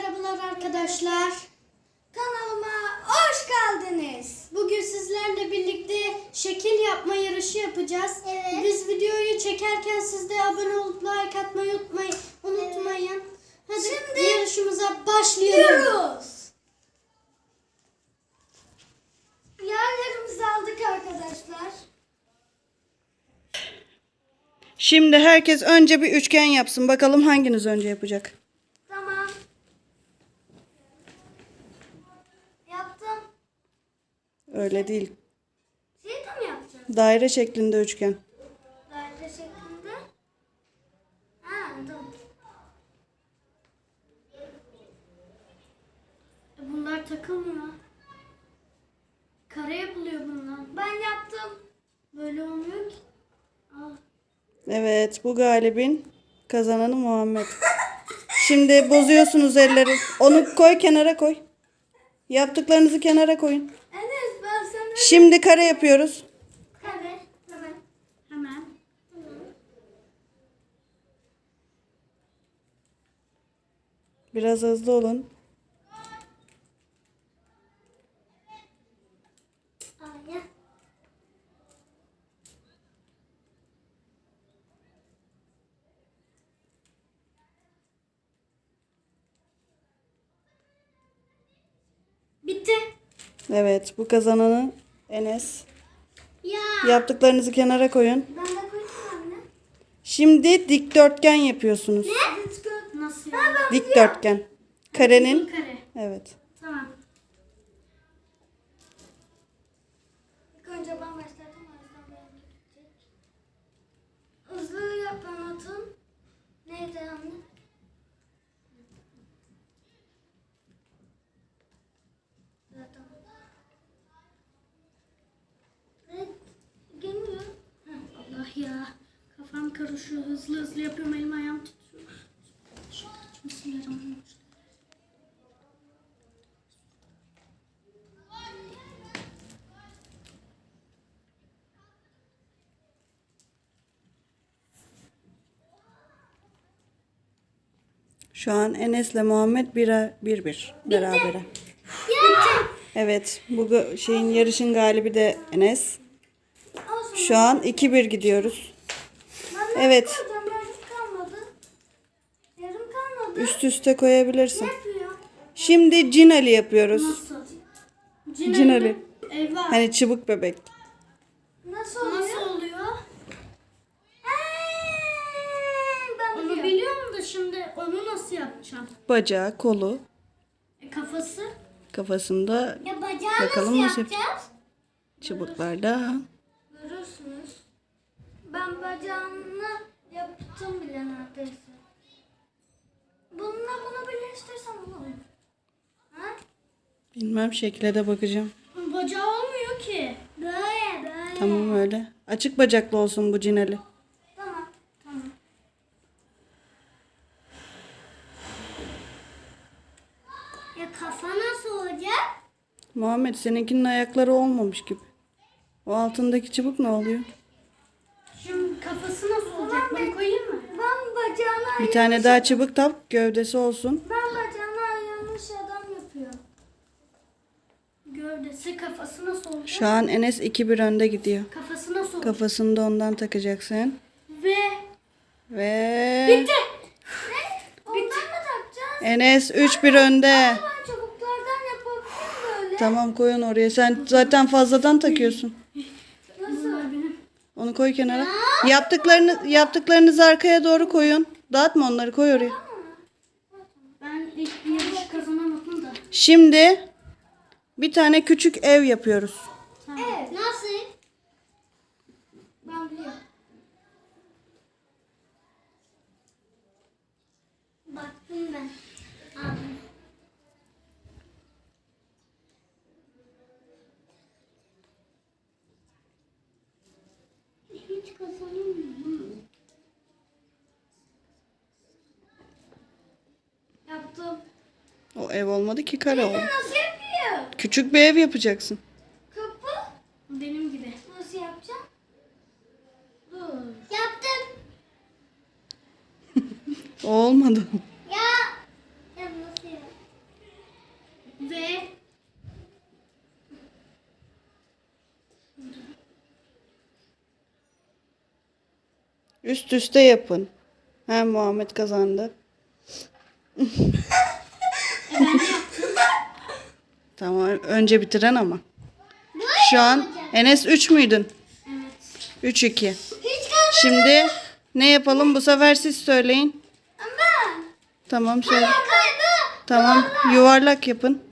merhabalar arkadaşlar. Kanalıma hoş geldiniz. Bugün sizlerle birlikte şekil yapma yarışı yapacağız. Evet. Biz videoyu çekerken siz de abone olup like atmayı unutmayın. unutmayın. Hadi Şimdi yarışımıza başlayalım. Diyoruz. Yerlerimizi aldık arkadaşlar. Şimdi herkes önce bir üçgen yapsın. Bakalım hanginiz önce yapacak. Öyle değil. Şey mi yapacağım? Daire şeklinde üçgen. Daire şeklinde. Ha tamam. E, Bunlar takılmıyor. Kare yapılıyor bunlar. Ben yaptım. Böyle olmuyor ki. Aa, Evet bu galibin kazananı Muhammed. Şimdi bozuyorsunuz elleri. Onu koy kenara koy. Yaptıklarınızı kenara koyun. Şimdi kare yapıyoruz. kare. Hemen. hemen. Biraz hızlı olun. Bitti. Evet bu kazananı Enes. Ya. Yaptıklarınızı kenara koyun. Ben de koyayım anne. Şimdi dikdörtgen yapıyorsunuz. Ne? Nasıl? Yani? Dikdörtgen. Karenin Kare. evet. Tamam. İlk önce ben başladım o yüzden benim gidecek. Hızlı yap anlatın. Neydi anne? Evet, tamam. Evet, gelmiyor. Allah ya. Kafam karışıyor. Hızlı hızlı yapıyorum. Elim ayağım titriyor. Bismillahirrahmanirrahim. Şu an Enes'le Muhammed bir bir berabere. Ya! Evet bu şeyin yarışın galibi de Enes. Şu an 2-1 gidiyoruz. Evet. Yarım kalmadı. Yarım kalmadı. Üst üste koyabilirsin. Ne yapıyor? Şimdi Cinali yapıyoruz. Nasıl? Cinali. Eyvah. Hani çubuk bebek. Nasıl oluyor? Nasıl oluyor? Eee, Ben Onu biliyorum. biliyorum da şimdi onu nasıl yapacağım? Bacağı, kolu, E, kafası? kafasında Ya bacağı Bakalım nasıl yapacağız? çubuklarda. Görürsünüz. Ben bacağını yaptım bile neredeyse. Bununla bunu birleştirsem olur mu? Ha? Bilmem şekle de bakacağım. Bacağı olmuyor ki. Böyle böyle. Tamam öyle. Açık bacaklı olsun bu Cinali. Tamam. Tamam. Ya kafa nasıl olacak? Muhammed seninkinin ayakları olmamış gibi. O altındaki çubuk ne oluyor? Şimdi kafası nasıl olacak? Ben koyayım mı? Ben bacağına Bir tane daha çubuk tap gövdesi olsun. ben bacağına yanlış adam yapıyor. Gövdesi kafası nasıl olacak? Şu an Enes 2-1 önde gidiyor. Kafası nasıl olacak? Kafasını da ondan takacaksın. Ve Ve bitti. Ondan mı takacağız? Enes 3-1 önde. Ben çubuklardan yapabilirim böyle. Tamam koyun oraya. Sen zaten fazladan takıyorsun. Benim. Onu koy kenara. Yaptıklarını yaptıklarınızı arkaya doğru koyun. Dağıtma onları koy oraya. Ben ilk bir yarış kazanamadım da. Şimdi bir tane küçük ev yapıyoruz. olmadı ki kare oldu. Nasıl yapıyor? Küçük bir ev yapacaksın. Kapı? Benim gibi. Nasıl yapacağım? Dur. Yaptım. olmadı. Ya. Ya nasıl? Ve Üst üste yapın. Ha Muhammed kazandı. tamam önce bitiren ama. Şu an Enes 3 müydün? Evet. 3-2. Hiç kalmadı. Şimdi ne yapalım bu sefer siz söyleyin. Ama. Tamam söyle. Tamam yuvarlak yapın.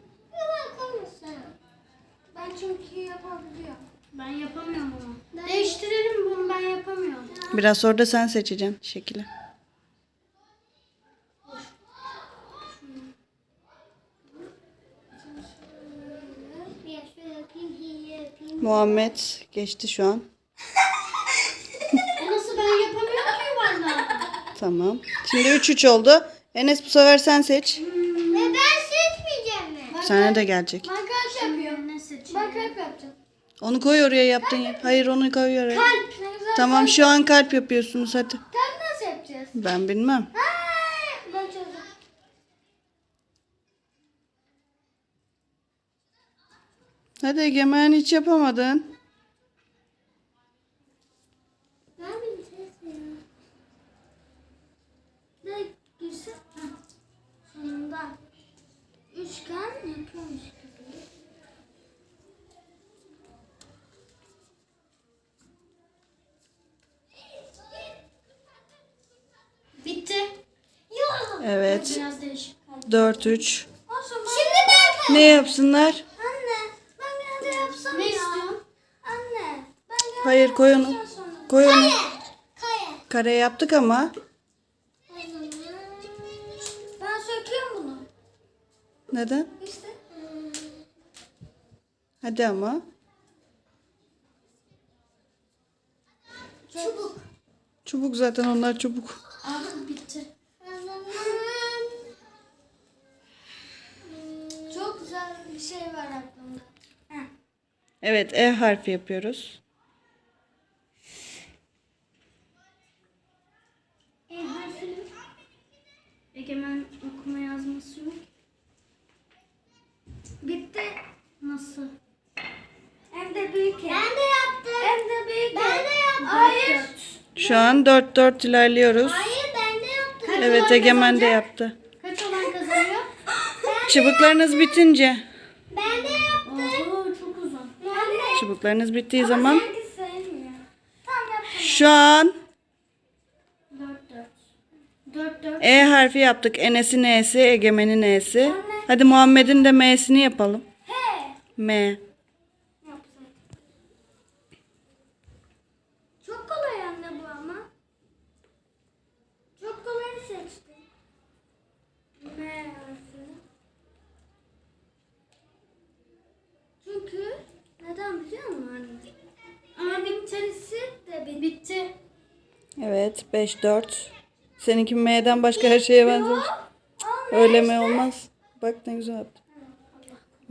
Ben çünkü yapabiliyorum. Ben yapamıyorum ama. Değiştirelim bunu ben yapamıyorum. Biraz sonra da sen seçeceksin şekli. Bir şöyle yapayım, iyi yapayım. Muhammed geçti şu an. E nasıl ben yapamıyorum ki yuvarlağı? Tamam. Şimdi 3-3 oldu. Enes bu sefer sen seç. Ve ben seçmeyeceğim mi? Sana da gelecek. Kalp yapıyorum. Ne? Ben kalp yapacağım. Onu koy oraya yaptın ya. Hayır onu koy oraya. Kalp. Ne güzel. Tamam şu an kalp yapıyorsunuz hadi. Kalp nasıl yapacağız? Ben bilmem. Ha, ben çözdüm. Hadi Egemen hiç yapamadın. Üçgen yapıyormuş gibi. Bitti. Yok. Evet. Biraz değişik. 4-3. Olsun. Şimdi ben. Ne yapsınlar? Hayır koy onu. Koy onu. Kaya. Kare yaptık ama. Ben söküyorum bunu. Neden? İşte. Hadi ama. Çubuk. Çubuk zaten onlar çubuk. Abi bitti. Çok güzel bir şey var aklımda. Evet E harfi yapıyoruz. E harfini. Egemen okuma yazması yok. Bitti. Nasıl? Hem de büyük Ben de yaptım. Hem de büyük Ben de yaptım. Hayır. An 4-4 ilerliyoruz. Hayır ben de yaptım. Evet Egemen de yaptı. Kaç olan kazanıyor? Çubuklarınız bitince. Ben de yaptım. Oo çok uzun. Çubuklarınız bittiği zaman şu an 4 4. 4 4. E harfi yaptık. Enes'in E'si, Egemen'in E'si. Hadi Muhammed'in de M'sini yapalım. He. M. Yaptım. Çok kolay anne bu ama. Çok kolay seçtim. M harfi. Çünkü neden biliyor musun anne? Ama bitirisi bitti. Evet 5-4. Seninki M'den başka her şeye benzemiş. Öyle mi olmaz? Bak ne güzel yaptı.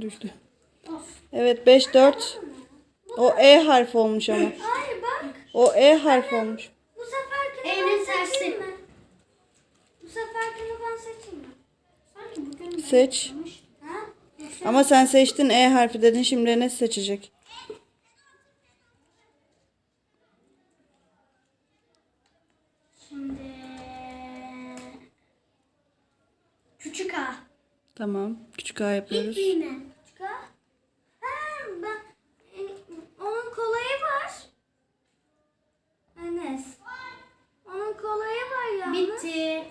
Düştü. Evet 5-4. O E harfi olmuş ama. Hayır bak. O E harfi olmuş. Bu seferkini Eylül ben tersi. Bu seferkini ben seçeyim mi? Sanki bugün Seç. Ha? Ama sen seçtin E harfi dedin şimdi Enes seçecek. Küçük A. Tamam. Küçük A yapıyoruz. Yine. Çıkar. Ha, ben, onun kolayı var. Enes. Onun kolayı var ya. Bitti.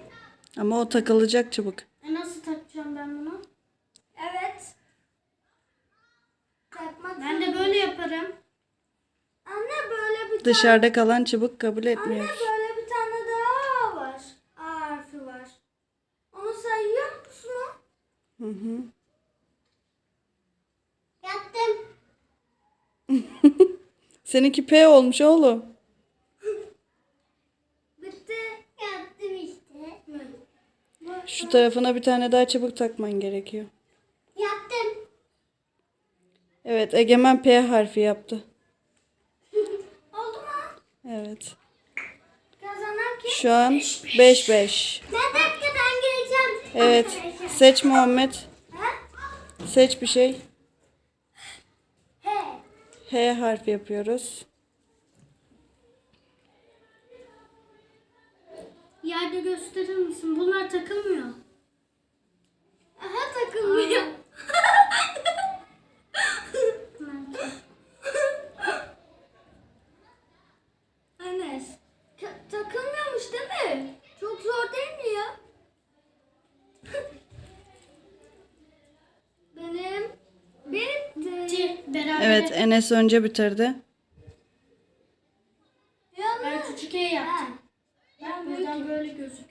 Ama o takılacak çubuk. E nasıl takacağım ben bunu? Evet. Takmak Ben de böyle yaparım. Anne böyle bir Dışarıda kalan çubuk kabul tane. Anne böyle bir tane daha var. A harfi var. Onu sayıyor musun? Hı hı. Yaptım. Seninki P olmuş oğlum. Bitti. Yaptım işte. Şu tarafına bir tane daha çubuk takman gerekiyor. Yaptım. Evet Egemen P harfi yaptı. Oldu mu? Evet. Kazanan kim? Şu an 5-5. Ne dakika ben geleceğim. Evet. Seç Muhammed. Ha? Seç bir şey. He. H harfi yapıyoruz. Yerde gösterir misin? Bunlar takılmıyor. Aha takılmıyor. Enes. ta- takılmıyormuş değil mi? Çok zor değil mi ya? Benim bitti. Ti, beraber. Evet Enes önce bitirdi. Ben küçük E yaptım. Ben Buradan böyle gözüküyor.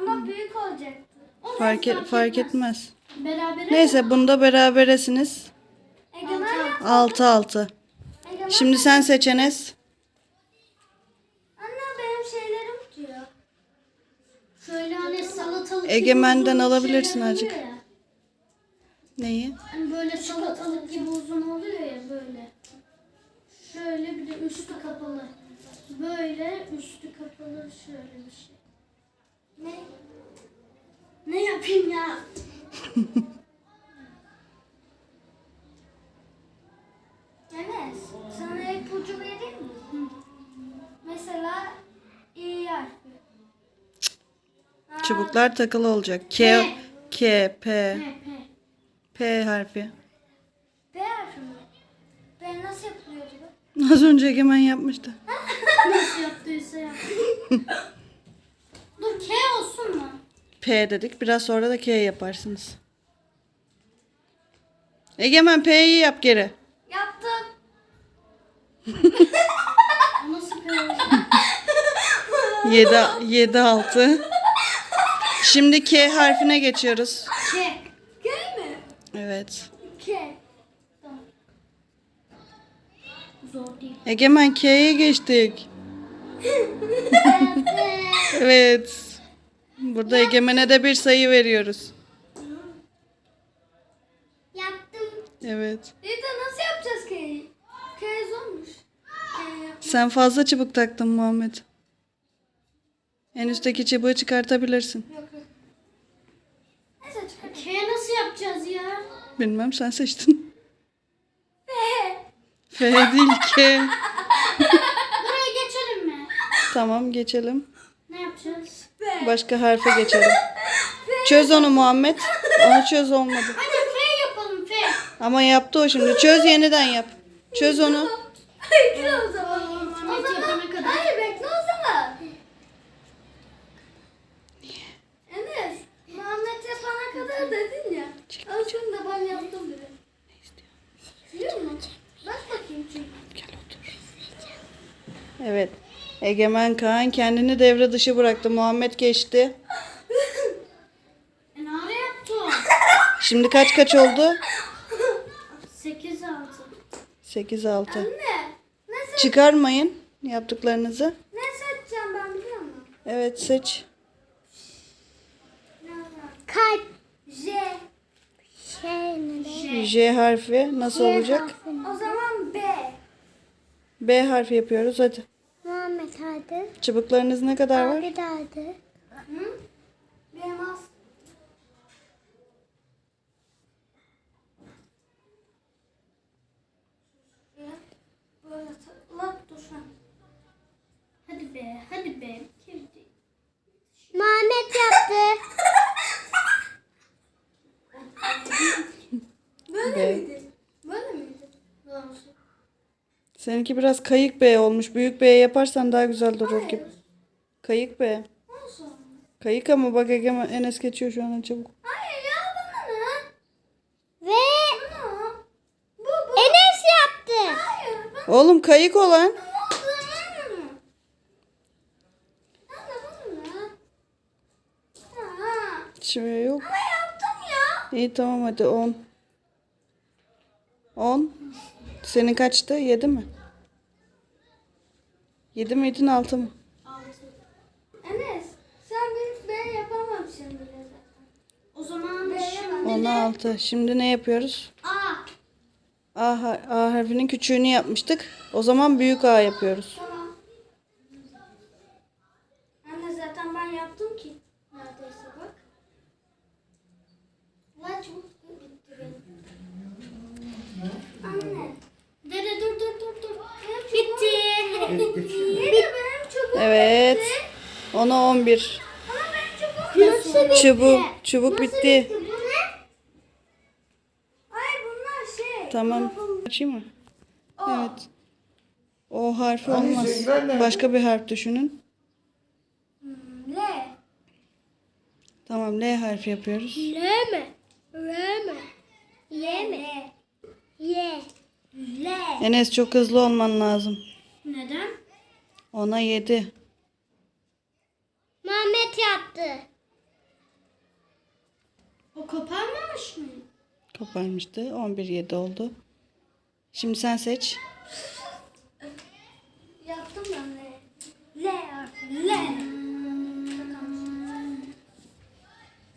Ama büyük olacaktı. Olsun, Fark, et, fark etmez. Berabere Neyse bunda beraberesiniz. Egemen yap. 6 6. Egemen. Şimdi sen seç Enes. Anne benim şeylerim tutuyor. Şöyle hani salatalık Egemen'den alabilirsin azıcık. ya. Neyi? Hani böyle salatalık gibi uzun. Şöyle bir de üstü kapalı. Böyle üstü kapalı şöyle bir şey. Ne? Ne yapayım ya? Enes, sana ipucu vereyim mi? Mesela İ harfi. Ha, Çubuklar takılı olacak. K, K, P. P harfi. P harfi mi? P nasıl yapılıyordu bu? Az önce Egemen yapmıştı. Nasıl yaptıysa yap. Dur K olsun mu? P dedik. Biraz sonra da K yaparsınız. Egemen P'yi yap geri. Yaptım. O nasıl P olsun? 7, 7 6. Şimdi K harfine geçiyoruz. K. K mi? Evet. K. Zor değil. Egemen K'ye geçtik. Evet. Burada Egemen'e de bir sayı veriyoruz. Yaptım. Evet. İyi de nasıl yapacağız K'yi? K zormuş. Sen fazla çubuk taktın Muhammed. En üstteki çubuğu çıkartabilirsin. Yok yok. Neyse çıkar. K nasıl yapacağız ya? Bilmem sen seçtin. F değil K. Buraya geçelim mi? Tamam geçelim. Ne yapacağız? Başka harfe geçelim. Çöz onu Muhammed. Onu çöz olmadı. Hadi F yapalım F. Ama yaptı o şimdi. Çöz yeniden yap. Çöz onu. Bekle o zaman. O zaman-. Hayır bekle o zaman. Enes, Muhammed yapana kadar dedin ya. Aslında ben yaptım bile. Biliyor musun? Bakayım çünkü. Evet. Egemen Kaan kendini devre dışı bıraktı. Muhammed geçti. E ne ara yaptı o? Şimdi kaç kaç oldu? 8 6. 8 6. Anne, ne, se- Çıkarmayın yaptıklarınızı. ne seçeceğim ben biliyor musun? Evet seç. Kalp. J. J harfi nasıl olacak? O zaman B. B harfi yapıyoruz hadi. Muhammed hadi. Çubuklarınız ne kadar var? Abi hadi. Hı? Benim az. Böyle tıkla dur. Hadi be, hadi be. Muhammed yaptı. Böyle B. miydi? Böyle miydi? Seninki biraz kayık B olmuş. Büyük B yaparsan daha güzel durur gibi. Kayık B. Nasıl? Kayık ama bak Egemen Enes geçiyor şu an çabuk. Hayır ya bana ne? Ve Bana. Bu bu. Enes yaptı. Hayır Oğlum kayık olan. Şimdi yok. Ama. İyi tamam hadi 10. 10. Senin kaçtı? 7 mi? 7 miydin 6 mı? 6. Enes sen büyük B yapamamışsın bile zaten. O zaman B şimdi 16. Şimdi ne yapıyoruz? A. A, A harfinin küçüğünü yapmıştık. O zaman büyük A yapıyoruz. Tamam. Anne zaten ben yaptım ki. Neredeyse bak. Lan çabuk bitti benim. Anne. Dede dur dur dur dur. Bitti. Bitti. benim çubuğum Evet. bitti. Ona 11. Nasıl bitti? Çubuk, çubuk bitti. Şey. Tamam. Açayım mı? Evet. O harfi olmaz. Başka bir harf düşünün. L. Tamam L harfi yapıyoruz. L mi? R mi? Y mi? Y. L. Enes çok hızlı olman lazım. Neden? Ona 7. Yaptı. O koparmamış mı? Koparmıştı. 11 7 oldu. Şimdi sen seç. Yaptım ben L. L harfi. L.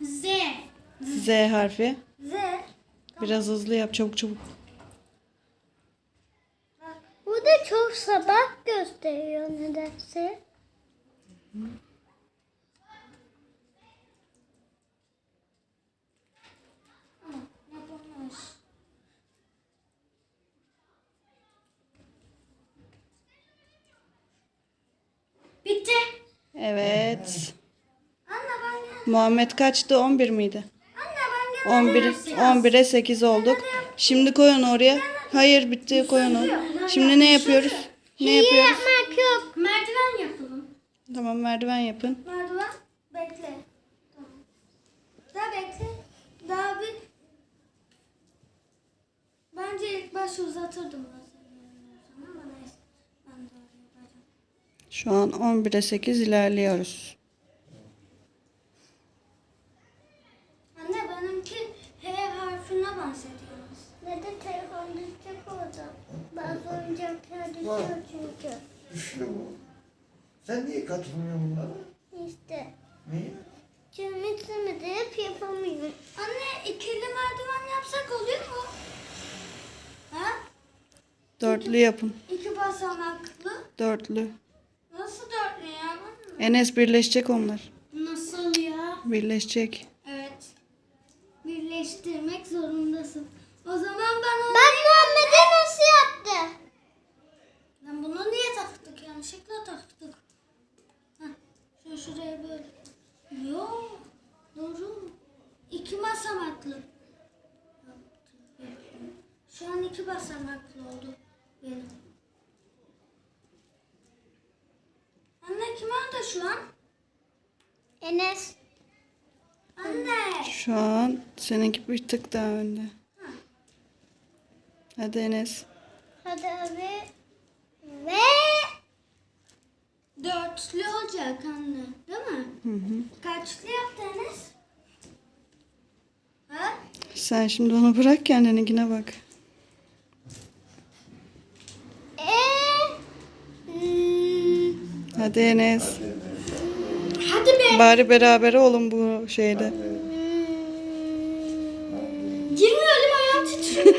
Z. Z harfi. Z. Biraz hızlı yap çabuk çabuk. Bu da çok sabah gösteriyor nedense. Yapılmış. Bitti. Evet. Ben. Muhammed kaçtı? 11 miydi? Anne ben gel. 11 11'e 8 olduk. Şimdi koy onu oraya. Hayır bitti koy onu. Şimdi ne yapıyoruz? Ne yapıyoruz? Yapmak yok. Merdiven yapalım. Tamam merdiven yapın. Merdiven. Bekle. Tamam. Daha bekle. Daha bir. Bence ilk başta uzatırdım. Ama neyse. Ben de öyle yapacağım. Şu an 11'e 8 ilerliyoruz. Anne benimki H harfine bahsediyoruz. Ve de telefon düşecek orada. Bazı oyuncaklar düşüyor çünkü. Düşüyor mu? Sen niye katılmıyorsun bunlara? İşte. Niye? Çünkü simidi hep yapamıyorum. Anne ikili merdiven yapsak oluyor mu? Ha? Dörtlü yapın. İki basamaklı. Dörtlü. Enes birleşecek onlar. Nasıl ya? Birleşecek. Evet. Birleştirmek zorundasın. O zaman ben onu... Bak Muhammed'e nasıl yaptı? Lan bunu niye taktık? Yanlışlıkla taktık. Heh, şu şuraya böyle. Yok. Doğru. İki basamaklı. Şu an iki basamaklı oldu benim. Anne kim orada şu an? Enes. Anne. Şu an seninki bir tık daha önde. Hadi Enes. Hadi abi. Ve Dörtlü olacak anne. Değil mi? Hı hı. Kaçlı yaptı Enes? Ha? Sen şimdi onu bırak kendininkine bak. e hmm, Hadi Enes. Hadi be. Bari beraber olun bu şeyde. Girmiyor elim ayağım titriyor.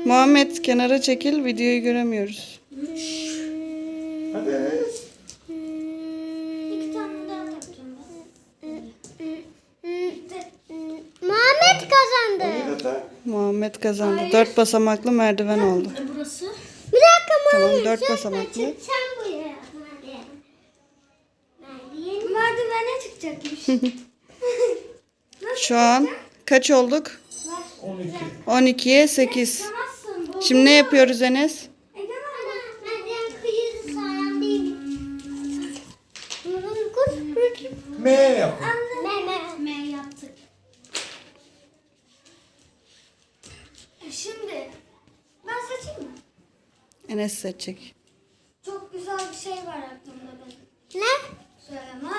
Muhammed kenara çekil videoyu göremiyoruz. Hadi Enes. İki tane daha takacağım ben. Muhammed kazandı. Orayı da tak. Muhammed kazandı. Dört basamaklı merdiven oldu. E, Burası. Bir dakika Tamam Muhammed. dört sen basamaklı. Sen buraya. Hadi. Merdivene çıkacakmış. Şu an kaç olduk? 12. 12'ye 8. Tamazsın bu. Şimdi ne yapıyoruz Enes? M yapın. Meme. M yaptık. E Şimdi ben seçeyim mi? Enes seçecek. Çok güzel bir şey var aklımda benim. Ne? Söylemem.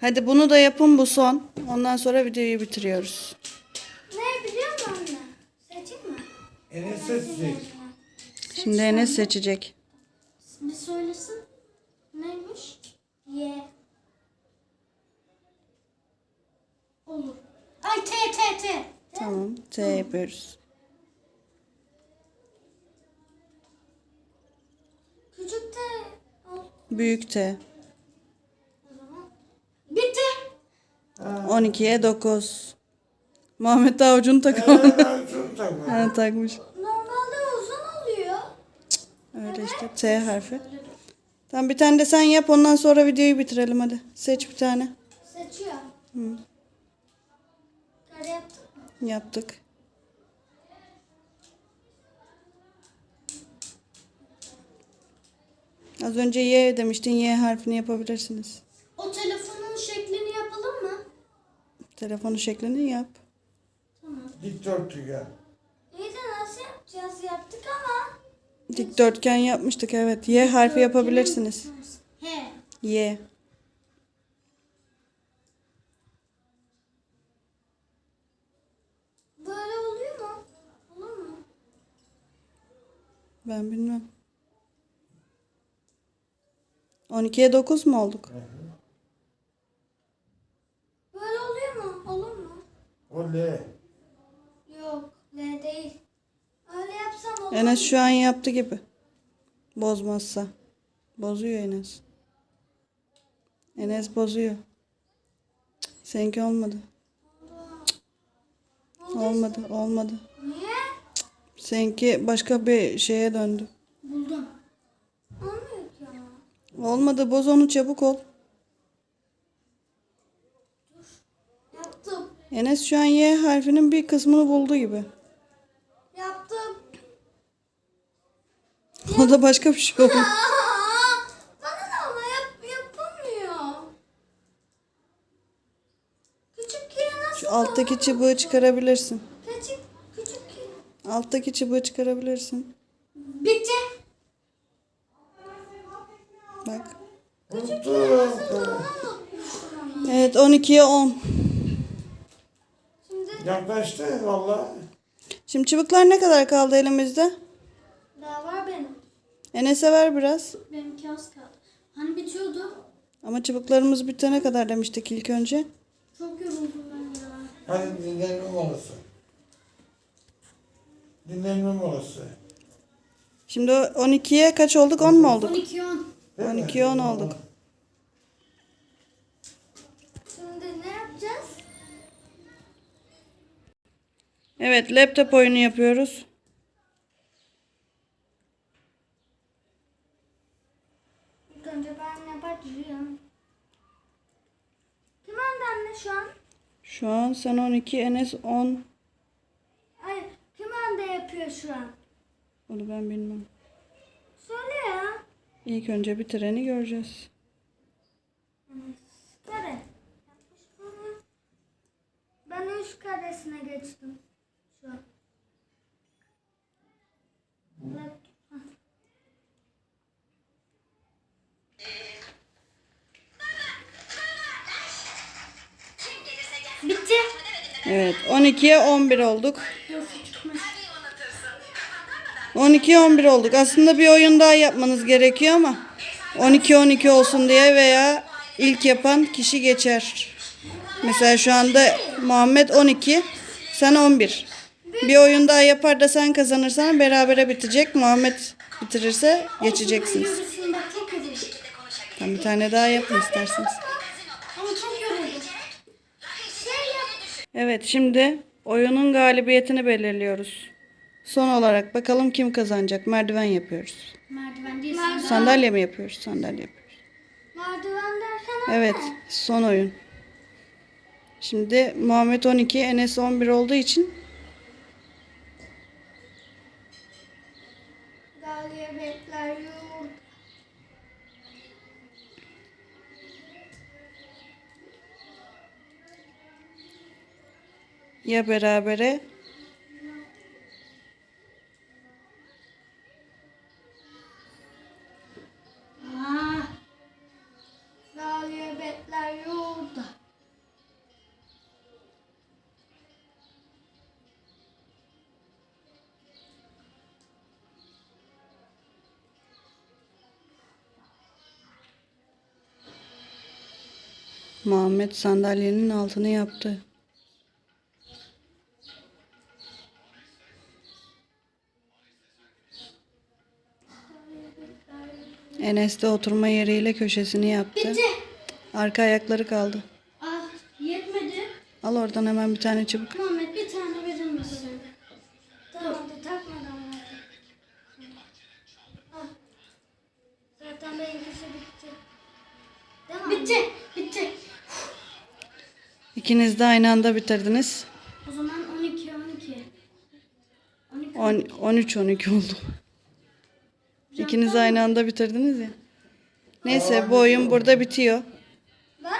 Hadi bunu da yapın bu son. Ondan sonra videoyu bitiriyoruz. Ne biliyor musun anne? Seçeyim mi? Enes seçecek. Şimdi Enes seçecek. Bir söylesin. Neymiş? Y. Olur. Ay T T T. Tamam. T yapıyoruz. Küçük al Büyük T. o zaman. Bitti. 12'ye 9. Muhammed daha ucunu takamadı. Şunu takma. Ha, takmış. Normalde uzun oluyor. Öyle işte T harfi. Tamam bir tane de sen yap ondan sonra videoyu bitirelim hadi. Seç bir tane. Seçiyor. Hı. Kare mı? Yaptık. Az önce Y demiştin. Y harfini yapabilirsiniz. O telefonun şeklini yapalım mı? Telefonu şeklini yap. Tamam. Dikdörtgen. İyi de nasıl yapacağız? Yaptık ama. Dikdörtgen yapmıştık evet. Y harfi yapabilirsiniz. He. Y. Böyle oluyor mu? Olur mu? Ben bilmem. 12'ye 9 mu olduk? Böyle oluyor mu? Olur mu? O L. Yok. L değil. Öyle yapsam olur Enes şu an yaptı gibi. Bozmazsa. Bozuyor Enes. Enes bozuyor. Cık, Seninki olmadı. Oldu. Olmadı, olmadı. Niye? Seninki başka bir şeye döndü. Buldum. Olmadı, boz onu çabuk ol. Enes şu an Y harfinin bir kısmını buldu gibi. O da başka bir şey oldu. Aa, bana ne ama yap, yapamıyor. Küçük yere nasıl Şu alttaki çıbığı çıkarabilirsin. Küçük, küçük. Alttaki çıbığı çıkarabilirsin. Bitti. Bak. Unuttum. Evet 12'ye 10. Şimdi Yaklaştı valla. Şimdi çıbıklar ne kadar kaldı elimizde? Enes'e ver biraz. Benimki az kaldı. Hani bitiyordu. Ama çıbıklarımız bitene kadar demiştik ilk önce. Çok yoruldum ben ya. Hadi dinlenme molası. Dinlenme molası. Şimdi o 12'ye kaç olduk? 10 mu olduk? 12 10. Değil mi? 12'ye 10 olduk. Şimdi ne yapacağız? Evet laptop oyunu yapıyoruz. İlk önce ben ne başlıyorum? Kim önde anne şu an? Şu an sen 12, Enes 10. Hayır, kim önde yapıyor şu an? Onu ben bilmem. Söyle ya. İlk önce bitireni göreceğiz. Kare. Yapmış bana. Ben üç karesine geçtim. Şu an. Evet. Evet 12'ye 11 olduk. 12'ye 11 olduk. Aslında bir oyun daha yapmanız gerekiyor ama 12-12 olsun diye veya ilk yapan kişi geçer. Mesela şu anda Muhammed 12, sen 11. Bir oyun daha yapar da sen kazanırsan berabere bitecek. Muhammed bitirirse geçeceksiniz. Tam bir tane daha yapın isterseniz. Ama çok yoruldum. Şey yap. Evet şimdi oyunun galibiyetini belirliyoruz. Son olarak bakalım kim kazanacak. Merdiven yapıyoruz. Merdiven değil. Sandalye mi yapıyoruz? Sandalye yapıyoruz. Merdiven derken Evet son oyun. Şimdi Muhammed 12, Enes 11 olduğu için ya berabere yurda. Muhammed sandalyenin altını yaptı. Enes de oturma yeriyle köşesini yaptı. bitti. Arka ayakları kaldı. Ah, yetmedi. Al oradan hemen bir tane çubuk. Muhammed bir tane verir misin? Tamam da takmadan ver. Al. Zaten benimkisi bitti. Değil mi? Bitti. Bitti. İkiniz de aynı anda bitirdiniz. O zaman 12 12. 12. 10, 13 12 oldu. İkiniz aynı anda bitirdiniz ya. Neyse bu oyun burada bitiyor.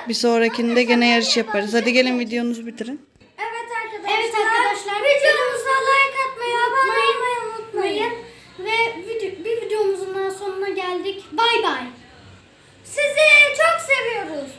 Bir sonrakinde gene yarış şey yaparız. Hadi gelin videonuzu bitirin. Evet arkadaşlar. Evet arkadaşlar. Videomuza like atmayı, abone olmayı unutmayın. Ve video, bir videomuzun daha sonuna geldik. Bay bay. Sizi çok seviyoruz.